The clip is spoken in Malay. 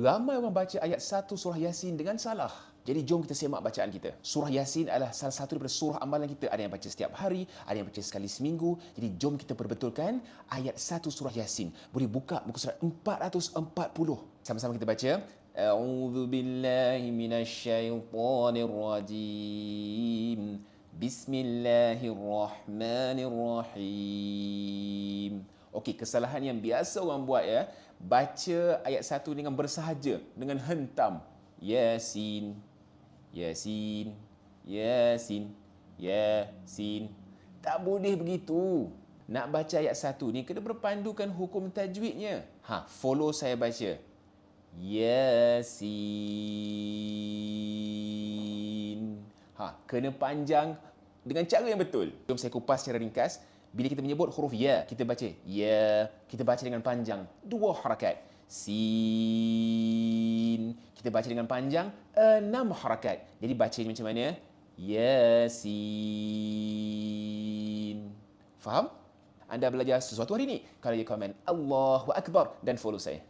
Ramai orang baca ayat 1 surah Yasin dengan salah. Jadi jom kita semak bacaan kita. Surah Yasin adalah salah satu daripada surah amalan kita. Ada yang baca setiap hari, ada yang baca sekali seminggu. Jadi jom kita perbetulkan ayat 1 surah Yasin. Boleh buka muka surat 440. Sama-sama kita baca. A'udzu billahi minasyaitonir rajim. Bismillahirrahmanirrahim. Okey, kesalahan yang biasa orang buat ya, baca ayat satu dengan bersahaja, dengan hentam. Yasin, Yasin, Yasin, Yasin. Tak boleh begitu. Nak baca ayat satu ni kena berpandukan hukum tajwidnya. Ha, follow saya baca. Yasin. Ha, kena panjang dengan cara yang betul. Jom saya kupas secara ringkas. Bila kita menyebut huruf ya, kita baca ya, kita baca dengan panjang dua harakat. Sin. Kita baca dengan panjang enam harakat. Jadi baca macam mana? Yasin. Faham? Anda belajar sesuatu hari ini? Kalau dia komen Allahu Akbar dan follow saya.